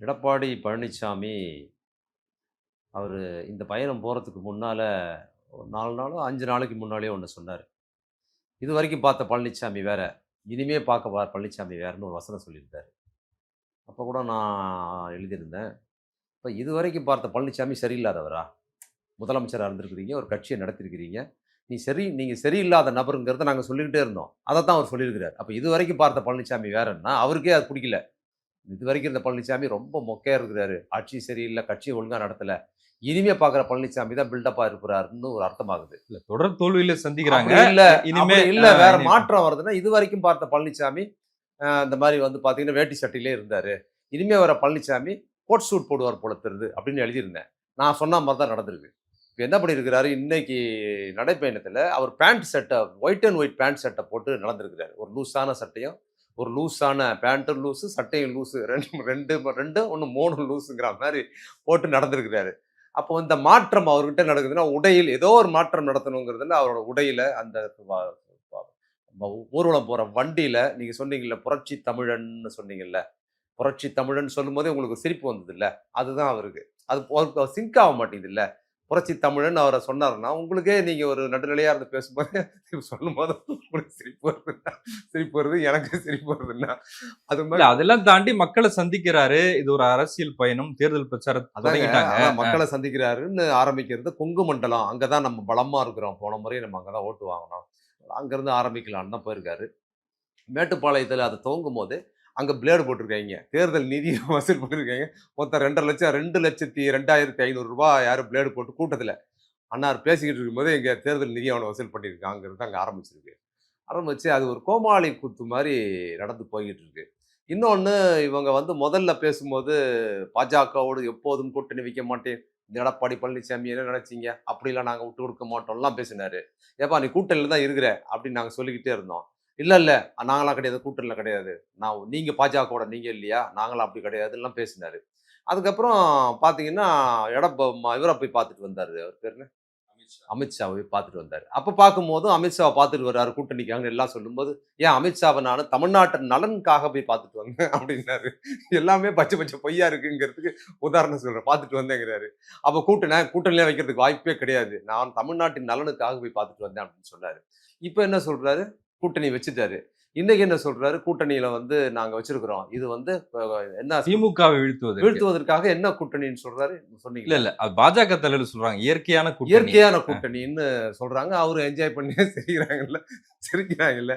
எடப்பாடி பழனிசாமி அவர் இந்த பயணம் போகிறதுக்கு முன்னால் ஒரு நாலு நாளோ அஞ்சு நாளைக்கு முன்னாலே ஒன்று சொன்னார். இது வரைக்கும் பார்த்த பழனிசாமி வேற இனிமே பார்க்க பா பழனிசாமி வேறுன்னு ஒரு வசனம் சொல்லியிருந்தார். அப்போ கூட நான் எழுதியிருந்தேன். இப்போ இது வரைக்கும் பார்த்த பழனிசாமி சரியில்லாதவரா? முதலமைச்சராக இருந்திருக்கிறீங்க ஒரு கட்சியை நடத்திருக்கிறீங்க. நீ சரி நீங்கள் சரியில்லாத நபருங்கிறத நாங்கள் சொல்லிக்கிட்டே இருந்தோம். அதை தான் அவர் சொல்லியிருக்கிறார். அப்போ இது வரைக்கும் பார்த்த பழனிசாமி வேறன்னா அவருக்கே அது பிடிக்கல. இது வரைக்கும் இருந்த பழனிசாமி ரொம்ப மொக்கையா இருக்கிறாரு. ஆட்சி சரியில்லை கட்சி ஒழுங்கா நடத்தல. இனிமே பாக்குற பழனிசாமி தான் பில்டப்பா இருக்கிறாருன்னு ஒரு அர்த்தமாகுது. இல்ல தொடர் தோல்வியில சந்திக்கிறாங்க. இல்ல. இனிமே இல்ல. வேற மாற்றம் வருதுன்னா இது வரைக்கும் பார்த்த பழனிசாமி இந்த மாதிரி வந்து பாத்தீங்கன்னா வேட்டி சட்டையிலே இருந்தாரு. இனிமே வர பழனிசாமி கோட் சூட் போடுவார் போல தெரியுது அப்படின்னு எழுதியிருந்தேன். நான் சொன்ன மாதிரி தான் நடந்திருக்கு. இப்போ என்ன பண்ணியிருக்கிறாரு? இன்னைக்கு நடைப்பயணத்தில் அவர் பேண்ட் சட்டை ஒயிட் அண்ட் ஒயிட் பேண்ட் சட்டை போட்டு நடந்திருக்கிறாரு. ஒரு லூஸான சட்டையும் ஒரு லூஸான பேண்ட்டும் லூஸு சட்டையும் லூஸு ரெண்டு ரெண்டு ரெண்டு ஒன்று மூணு லூஸுங்கிற மாதிரி போட்டு நடந்திருக்கிறாரு. அப்போ இந்த மாற்றம் அவர்கிட்ட நடக்குதுன்னா உடையில் ஏதோ ஒரு மாற்றம் நடத்தணுங்கிறதுல அவரோட உடையில் அந்த ஊர்வலம் போகிற வண்டியில் நீங்கள் சொன்னீங்கல்ல புரட்சி தமிழன்னு சொன்னீங்கல்ல புரட்சி தமிழன் சொல்லும்போதே உங்களுக்கு சிரிப்பு வந்தது இல்லை அதுதான் அவருக்கு. அது சிங்க் ஆக மாட்டேங்குது இல்லை. புரட்சி தமிழன் அவரை சொன்னாருன்னா உங்களுக்கே நீங்க ஒரு நடுநிலையா இருந்து பேசும்போது சொல்லும் போது உங்களுக்கு சிரிப்பு வருதுன்னா சிரிப்பு வருது எனக்கு சிரிப்பு வருதுன்னா அது மாதிரி அதெல்லாம் தாண்டி மக்களை சந்திக்கிறாரு. இது ஒரு அரசியல் பயணம் தேர்தல் அதான் மக்களை சந்திக்கிறாருன்னு ஆரம்பிக்கிறது கொங்கு மண்டலம். அங்கதான் நம்ம பலமா இருக்கிறோம். போன முறை நம்ம அங்கதான் ஓட்டு வாங்கினோம். அங்கிருந்து ஆரம்பிக்கலாம்னு தான் போயிருக்காரு. மேட்டுப்பாளையத்தில் அது துவங்கும் போது அங்கே பிளேடு போட்டிருக்காங்க. தேர்தல் நிதி வசூல் பண்ணியிருக்காங்க மொத்தம் ரெண்டரை லட்சம் ரெண்டு லட்சத்தி ரெண்டாயிரத்தி ஐநூறுரூபா யாரும் பிளேடு போட்டு கூட்டத்தில் அன்னார் பேசிக்கிட்டு இருக்கும்போது இங்கே தேர்தல் நிதி அவனை வசூல் பண்ணியிருக்காங்கிறது அங்கே ஆரம்பிச்சிருக்கு. ஆரம்பித்து அது ஒரு கோமாளி கூத்து மாதிரி நடந்து போய்கிட்டு இருக்கு. இன்னொன்று இவங்க வந்து முதல்ல பேசும்போது பாஜகவோடு எப்போதும் கூட்டணி வைக்க மாட்டேன். எடப்பாடி பழனிசாமி என்ன நினச்சிங்க? அப்படிலாம் நாங்கள் விட்டு கொடுக்க மாட்டோம்லாம் பேசினாரு. ஏப்பா நீ கூட்டணியில் தான் இருக்கிற அப்படின்னு நாங்கள் சொல்லிக்கிட்டே இருந்தோம். இல்லை இல்லை. நாங்களாம் கிடையாது. கூட்டணியில் கிடையாது. நான் நீங்கள் பாஜகவோட நீங்கள் இல்லையா? நாங்களாம் அப்படி கிடையாதுலாம் பேசினாரு. அதுக்கப்புறம் பார்த்தீங்கன்னா எடப்ப இவரை போய் பார்த்துட்டு வந்தார். அவர் பேர் அமித்ஷாவை போய் பார்த்துட்டு வந்தார். அப்போ பார்க்கும்போதும் அமித்ஷாவை பார்த்துட்டு வர்றாரு கூட்டணிக்காங்க எல்லாம் சொல்லும்போது ஏன் அமித்ஷாவை நான் தமிழ்நாட்டு நலனுக்காக போய் பார்த்துட்டு வந்தேன் அப்படின்னாரு. எல்லாமே பச்சை பச்சை பொய்யா இருக்குங்கிறதுக்கு உதாரணம் சொல்றேன். பார்த்துட்டு வந்தேங்கிறாரு. அப்போ கூட்டணி கூட்டணியே வைக்கிறதுக்கு வாய்ப்பே கிடையாது. நான் தமிழ்நாட்டின் நலனுக்காக போய் பார்த்துட்டு வந்தேன் அப்படின்னு சொன்னாரு. இப்போ என்ன சொல்றாரு? கூட்டணி வச்சுட்டாரு. இன்னைக்கு என்ன சொல்றாரு? கூட்டணியில வந்து நாங்க வச்சிருக்கிறோம். இது வந்து என்ன திமுகவை வீழ்த்துவது வீழ்த்துவதற்காக என்ன கூட்டணின்னு சொல்றாரு? இல்ல சொன்னீங்க. இல்ல அது பாஜக தலைவர் சொல்றாங்க. இயற்கையான கூட்டணி. இயற்கையான கூட்டணின்னு சொல்றாங்க. அவரு என்ஜாய் பண்ணி சிரிக்கிறாங்கல்ல சிரிக்கிறாங்கல்ல.